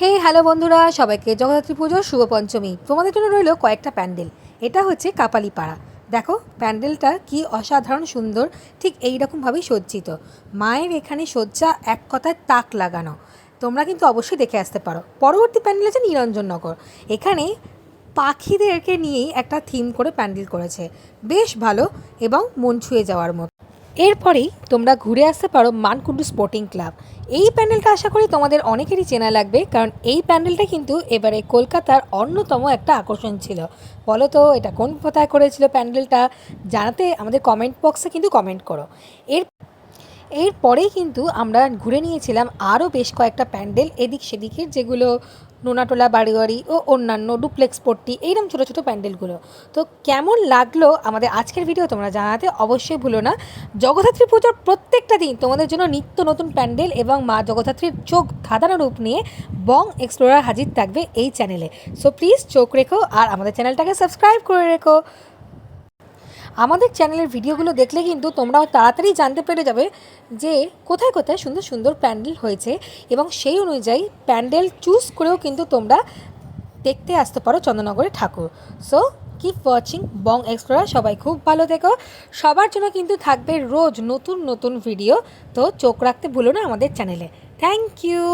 হে hello বন্ধুরা। সবাইকে জগদ্ধাত্রী পুজোর শুভ পঞ্চমী। তোমাদের জন্য রইল কয়েকটা প্যান্ডেল। এটা হচ্ছে কাপালিপাড়া। দেখো, প্যান্ডেলটা কি অসাধারণ সুন্দর, ঠিক এই রকমভাবেই সজ্জিত। মায়ের এখানে সজ্জা এক কথায় তাক লাগানো। তোমরা কিন্তু অবশ্যই দেখে আসতে পারো। পরবর্তী প্যান্ডেল আছে নিরঞ্জননগর। এখানে পাখিদেরকে নিয়েই একটা থিম করে প্যান্ডেল করেছে। বেশ ভালো এবং মন ছুঁয়ে যাওয়ার মতো। এরপরেই তোমরা ঘুরে আসতে পারো মানকুণ্ডু স্পোর্টিং ক্লাব। এই প্যান্ডেলটা আশা করি তোমাদের অনেকেরই চেনা লাগবে, কারণ এই প্যান্ডেলটা কিন্তু এবারে কলকাতার অন্যতম একটা আকর্ষণ ছিল। বলো তো, এটা কোন কোথায় করেছিল প্যান্ডেলটা? জানাতে আমাদের কমেন্ট বক্সে কিন্তু কমেন্ট করো। এর এরপরেই কিন্তু আমরা ঘুরে নিয়েছিলাম আরও বেশ কয়েকটা প্যান্ডেল এদিক সেদিকের যেগুলো নোনাটোলা বাড়িবাড়ি ও অন্যান্য ডুপ্লেক্স পট্টি এইরকম ছোটো ছোটো প্যান্ডেলগুলো। তো কেমন লাগল আমাদের আজকের ভিডিও তোমরা জানাতে অবশ্যই ভুলো না। জগদ্ধাত্রী পুজোর প্রত্যেকটা দিন তোমাদের জন্য নিত্য নতুন প্যান্ডেল এবং মা জগদ্ধাত্রীর চোখ ধাঁধানো রূপ নিয়ে বং এক্সপ্লোরার হাজির থাকবে এই চ্যানেলে। সো প্লিজ চোখ রেখো আর আমাদের চ্যানেলটাকে সাবস্ক্রাইব করে রেখো। আমাদের চ্যানেলের ভিডিওগুলো দেখলে কিন্তু তোমরাও তাড়াতাড়ি জানতে পেরে যাবে যে কোথায় কোথায় সুন্দর সুন্দর প্যান্ডেল হয়েছে এবং সেই অনুযায়ী প্যান্ডেল চুজ করেও কিন্তু তোমরা দেখতে আসতে পারো চন্দ্রনগরে ঠাকুর। So keep watching Bong Explorer সবাই খুব ভালো থেকো। সবার জন্য কিন্তু থাকবে রোজ নতুন নতুন ভিডিও তো চোখ রাখতে ভুলো না আমাদের চ্যানেলে থ্যাংক ইউ